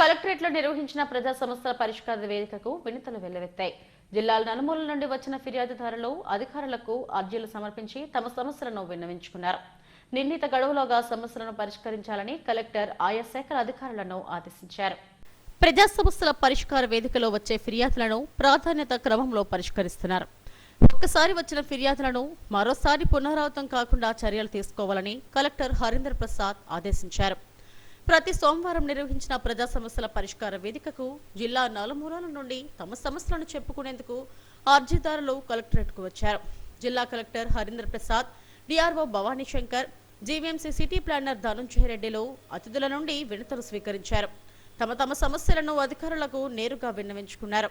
కలెక్టరేట్లో నిర్వహించిన ప్రజా సమస్యల పరిష్కార వేదికకు వినతులు వెల్లువెత్తాయి. జిల్లాల నలుమూల నుండి వచ్చిన ఫిర్యాదుదారులు అధికారులకు అర్జీలు సమర్పించి తమ సమస్యలను విన్నవించుకున్నారు. నిర్ణీత గడువులోగా సమస్యలను పరిష్కరించాలని కలెక్టర్ ఆయా శాఖల అధికారులను ఆదేశించారు. ప్రజా సమస్యల పరిష్కార వేదికలో వచ్చే ఫిర్యాదులను ప్రాధాన్యత క్రమంలో పరిష్కరిస్తున్నారు. ఒక్కసారి వచ్చిన ఫిర్యాదులను మరోసారి పునరావృతం కాకుండా చర్యలు తీసుకోవాలని కలెక్టర్ హరీందర్ ప్రసాద్ ఆదేశించారు. ప్రతి సోమవారం నిర్వహించిన ప్రజా సమస్యల పరిష్కార వేదికకు జిల్లా నలుమూలల నుండి తమ సమస్యలను చెప్పుకునేందుకు అర్జీదారులు కలెక్టరేట్కు వచ్చారు. జిల్లా collector Harindra Prasad DRO Bhavani Shankar GVMC city planner Dhanunjaya రెడ్డిలు అతిథుల నుండి వినతులు స్వీకరించారు. తమ తమ సమస్యలను అధికారులకు నేరుగా విన్నవించుకున్నారు.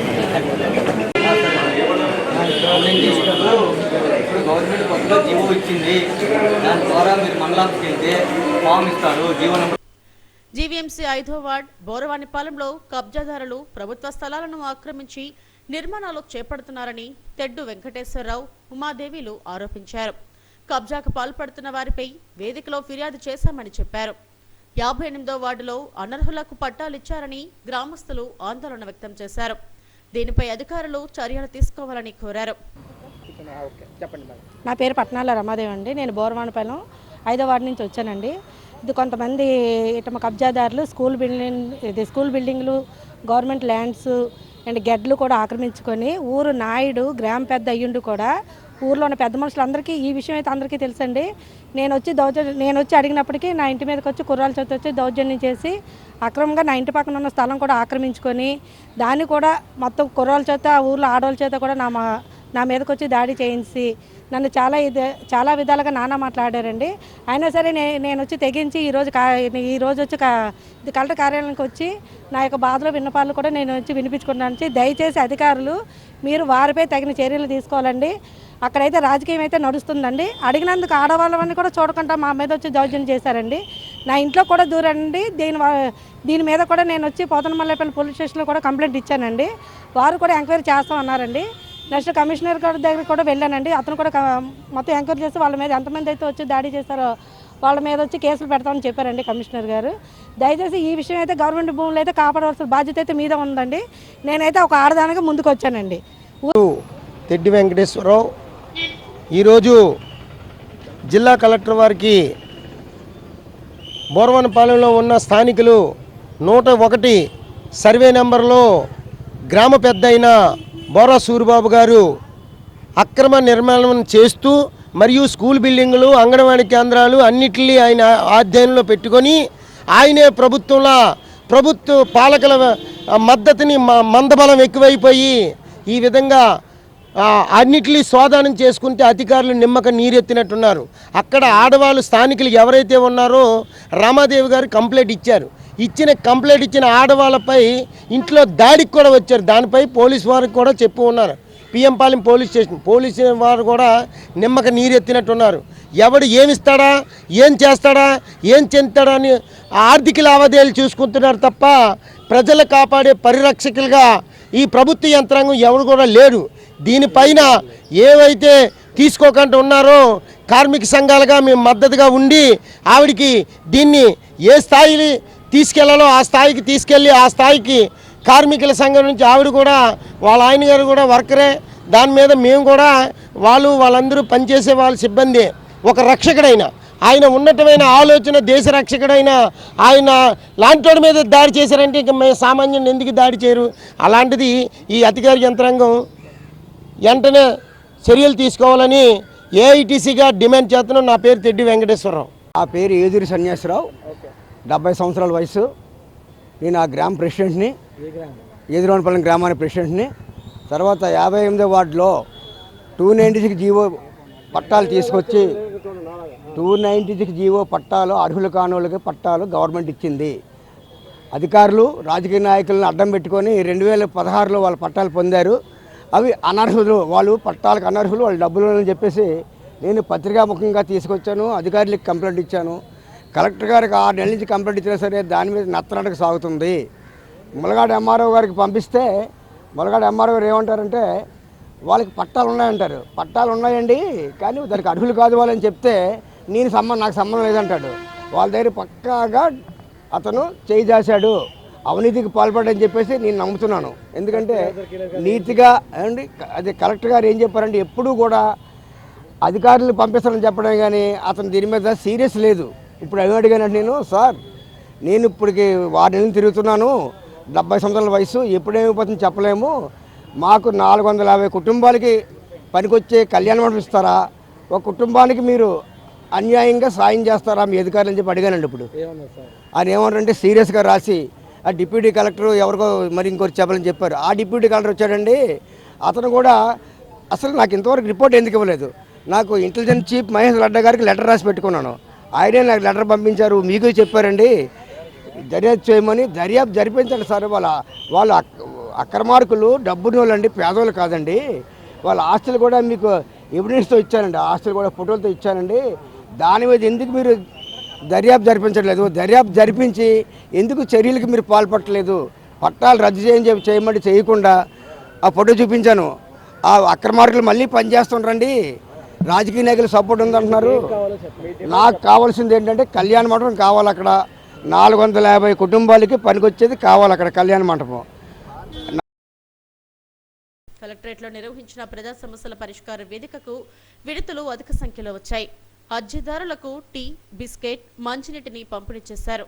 ఇప్పుడు గవర్నమెంట్ కొత్తగా జీవో ఇచ్చింది. దాని ద్వారా మీరు మండలానికి వెళ్తే ఫామ్ ఇస్తారు జీవో నెంబర్. జీవీఎంసీ ఐదో వార్డ్ బోరవానిపాలెంలో కబ్జాదారులు ప్రభుత్వ స్థలాలను ఆక్రమించి నిర్మాణాలు చేపడుతున్నారని తెడ్డు వెంకటేశ్వరరావు ఉమాదేవిలు ఆరోపించారు. కబ్జాకు పాల్పడుతున్న వారిపై వేదికలో ఫిర్యాదు చేశామని చెప్పారు. యాభై ఎనిమిదో వార్డులో అనర్హులకు పట్టాలిచ్చారని గ్రామస్తులు ఆందోళన వ్యక్తం చేశారు. దీనిపై అధికారులు చర్యలు తీసుకోవాలని కోరారు. నా పేరు పట్నాల రమాదేవి అండి. నేను బోరవానపాలెం ఐదో వార్డు నుంచి వచ్చానండి. ఇది కొంతమంది ఇటు కబ్జాదారులు స్కూల్ బిల్డింగ్ ఇది స్కూల్ బిల్డింగ్లు గవర్నమెంట్ ల్యాండ్స్ అండ్ గెడ్లు కూడా ఆక్రమించుకొని ఊరు నాయుడు గ్రామ పెద్ద అయ్యుండు కూడా ఊర్లో ఉన్న పెద్ద మనుషులందరికీ ఈ విషయం అయితే అందరికీ తెలుసండి. నేను వచ్చి దౌర్జన్యం నేను వచ్చి అడిగినప్పటికీ నా ఇంటి మీదకి వచ్చి కుర్రాల చేతి వచ్చి దౌర్జన్యం చేసి అక్రమంగా నా ఇంటి పక్కన ఉన్న స్థలం కూడా ఆక్రమించుకొని దాన్ని కూడా మొత్తం కుర్రాల చేత ఆ ఊర్లో ఆడవాళ్ళ చేత కూడా నా మా నా మీదకి వచ్చి దాడి చేయించి నన్ను చాలా ఇది చాలా విధాలుగా నాన్న మాట్లాడారండి. అయినా సరే నే నేను వచ్చి తెగించి ఈరోజు కా ఈరోజు వచ్చి కా ఇది కలెక్టర్ కార్యాలయానికి వచ్చి నా యొక్క బాధలో విన్నపాలు కూడా నేను వచ్చి వినిపించుకున్నాను. దయచేసి అధికారులు మీరు వారిపై తగిన చర్యలు తీసుకోవాలండి. అక్కడైతే రాజకీయం అయితే నడుస్తుందండి. అడిగినందుకు ఆడవాళ్ళని కూడా చూడకుండా మా మీద వచ్చి దౌర్జన్యం చేశారండి. నా ఇంట్లో కూడా దూరండి. దీని వా- దీని మీద కూడా నేను వచ్చి పోతనమల్లేపల్లి పోలీస్ స్టేషన్లో కూడా కంప్లైంట్ ఇచ్చానండి. వారు కూడా ఎంక్వైరీ చేస్తామన్నారండి. నెక్స్ట్ కమిషనర్ గారి దగ్గర కూడా వెళ్ళానండి. అతను కూడా మొత్తం ఎంక్వైరీ చేసి వాళ్ళ మీద ఎంతమంది అయితే వచ్చి దాడి చేశారో వాళ్ళ మీద వచ్చి కేసులు పెడతామని చెప్పారండి కమిషనర్ గారు. దయచేసి ఈ విషయం అయితే గవర్నమెంట్ భూములు అయితే కాపాడవలసిన బాధ్యత అయితే మీద ఉందండి. నేనైతే ఒక ఆడదానికి ముందుకు వచ్చానండి తెడ్డి వెంకటేశ్వరరావు. ఈరోజు జిల్లా కలెక్టర్ వారికి బోర్వనపాలెంలో ఉన్న స్థానికులు నూట ఒకటి సర్వే నెంబర్లో గ్రామ పెద్ద అయిన బోరా సూరిబాబు గారు అక్రమ నిర్మాణం చేస్తూ మరియు స్కూల్ బిల్డింగులు అంగన్వాడీ కేంద్రాలు అన్నిటినీ ఆయన ఆధ్యయనంలో పెట్టుకొని ఆయనే ప్రభుత్వంలో ప్రభుత్వ పాలకుల మద్దతుని మందబలం ఎక్కువైపోయి ఈ విధంగా అన్నిటినీ స్వాధానం చేసుకుంటే అధికారులు నిమ్మక నీరెత్తినట్టున్నారు. అక్కడ ఆడవాళ్ళు స్థానికులు ఎవరైతే ఉన్నారో రామాదేవి గారు కంప్లైంట్ ఇచ్చారు. ఇచ్చిన కంప్లైంట్ ఇచ్చిన ఆడవాళ్ళపై ఇంట్లో దాడికి కూడా వచ్చారు. దానిపై పోలీస్ వారికి కూడా చెప్పు ఉన్నారు. PM Palem police station police వారు కూడా నిమ్మక నీరెత్తినట్టున్నారు. ఎవడు ఏమిస్తాడా? ఏం చేస్తాడా? ఏం చెందుతాడా అని ఆర్థిక లావాదేవీలు చూసుకుంటున్నారు తప్ప ప్రజలు కాపాడే పరిరక్షకులుగా ఈ ప్రభుత్వ యంత్రాంగం ఎవరు కూడా లేరు. దీనిపైన ఏవైతే తీసుకోకుండా ఉన్నారో కార్మిక సంఘాలుగా మేము మద్దతుగా ఉండి ఆవిడికి దీన్ని ఏ స్థాయి తీసుకెళ్ళాలో ఆ స్థాయికి తీసుకెళ్ళి ఆ స్థాయికి కార్మికుల సంఘం నుంచి ఆవిడ కూడా వాళ్ళ ఆయన గారు కూడా వర్కరే. దాని మీద మేము కూడా వాళ్ళు వాళ్ళందరూ పనిచేసే వాళ్ళ సిబ్బంది ఒక రక్షకుడైన. ఆయన ఉన్నతమైన ఆలోచన దేశ రక్షకుడైన. ఆయన లాంటి మీద దాడి చేశారంటే ఇక మేము సామాన్యుని ఎందుకు దాడి చేయరు? అలాంటిది ఈ అధికార యంత్రాంగం వెంటనే చర్యలు తీసుకోవాలని ఏఐటీసీగా డిమాండ్ చేస్తున్నాం. నా పేరు తెడ్డి వెంకటేశ్వరరావు. ఆ పేరు ఏదూరి సన్యాసరావు. డెబ్బై సంవత్సరాల వయసు. నేను ఆ గ్రామ ప్రెసిడెంట్ని ఎదురోనపల్లి గ్రామానికి ప్రెసిడెంట్ని. తర్వాత యాభై ఎనిమిదో వార్డులో టూ నైంటీ సిక్స్ జీవో పట్టాలు తీసుకొచ్చి టూ నైంటీ సిక్స్ జీవో పట్టాలు అర్హులు కానోళ్ళకి పట్టాలు గవర్నమెంట్ ఇచ్చింది. అధికారులు రాజకీయ నాయకులను అడ్డం పెట్టుకొని రెండు వేల పదహారులో వాళ్ళు పట్టాలు పొందారు. అవి అనర్హులు వాళ్ళు పట్టాలకు అనర్హులు వాళ్ళు డబ్బులు అని చెప్పేసి నేను పత్రికాముఖంగా తీసుకొచ్చాను అధికారులకు కంప్లైంట్ ఇచ్చాను. కలెక్టర్ గారికి ఆరు నెలల నుంచి కంప్లైంట్ ఇచ్చినా సరే దాని మీద నత్తనటకు సాగుతుంది. ములగాడు ఎంఆర్ఓ గారికి పంపిస్తే ములగాడు ఎంఆర్ఓ గారు ఏమంటారంటే వాళ్ళకి పట్టాలు ఉన్నాయంటారు. పట్టాలు ఉన్నాయండి కానీ దానికి అర్హులు కాదు వాళ్ళని చెప్తే నేను సంబంధం నాకు సంబంధం లేదంటాడు. వాళ్ళ దగ్గర పక్కాగా అతను చేయి చేశాడు అవినీతికి పాల్పడని చెప్పేసి నేను నమ్ముతున్నాను. ఎందుకంటే నీతిగా అండి అది కలెక్టర్ గారు ఏం చెప్పారంటే ఎప్పుడూ కూడా అధికారులు పంపిస్తారని చెప్పడం కానీ అతను దీని మీద సీరియస్ లేదు. ఇప్పుడు ఏమి అడిగానంటే నేను సార్ నేను ఇప్పటికి వారి నెలలు తిరుగుతున్నాను. డెబ్బై సంవత్సరాల వయసు ఎప్పుడేమైపోతుందో చెప్పలేము. మాకు నాలుగు వందల యాభై కుటుంబాలకి పనికొచ్చే కళ్యాణ మండపం ఇస్తారా? ఒక కుటుంబానికి మీరు అన్యాయంగా సాయం చేస్తారా? మీ అధికారులు అని చెప్పి అడిగానండి ఇప్పుడు. ఆయన ఏమంటారంటే సీరియస్గా రాసి ఆ డిప్యూటీ కలెక్టర్ ఎవరికో మరి ఇంకోటి చెప్పాలని చెప్పారు. ఆ డిప్యూటీ కలెక్టర్ వచ్చాడండి. అతను కూడా అసలు నాకు ఇంతవరకు రిపోర్ట్ ఎందుకు ఇవ్వలేదు? నాకు ఇంటెలిజెన్స్ చీఫ్ మహేష్ లడ్డా గారికి లెటర్ రాసి పెట్టుకున్నాను. ఆయనే నాకు లెటర్ పంపించారు మీకు చెప్పారండి. దర్యాప్తు చేయమని దర్యాప్తు జరిపించండి సార్. వాళ్ళ వాళ్ళ అక్- అక్రమార్కులు డబ్బుని వాళ్ళండి పేదవాళ్ళు కాదండి. వాళ్ళ ఆస్తులు కూడా మీకు ఎవిడెన్స్తో ఇచ్చానండి. ఆస్తులు కూడా ఫోటోలతో ఇచ్చానండి. దాని మీద ఎందుకు మీరు దర్యాప్తు జరిపించట్లేదు? దర్యాప్తు జరిపించి ఎందుకు చర్యలకు మీరు పాల్పట్టలేదు పట్టాలు రద్దు చేయని చెప్పి చేయమంటే చేయకుండా ఆ ఫోటో చూపించాను. ఆ అక్రమార్కులు మళ్ళీ పనిచేస్తుండ్రండి. రాజకీయ నాయకులు సపోర్ట్ ఉందంటున్నారు. నాకు కావాల్సింది ఏంటంటే కళ్యాణ మండపం కావాలి అక్కడ. నాలుగు వందల యాభై కుటుంబాలకి పనికొచ్చేది కావాలి అక్కడ కళ్యాణ మండపం. కలెక్టరేట్లో నిర్వహించిన ప్రజా సమస్యల పరిష్కార వేదికకు విడతలు అధిక సంఖ్యలో వచ్చాయి. అర్జీదారులకు టీ బిస్కెట్ మంచినీటిని పంపిణీ చేశారు.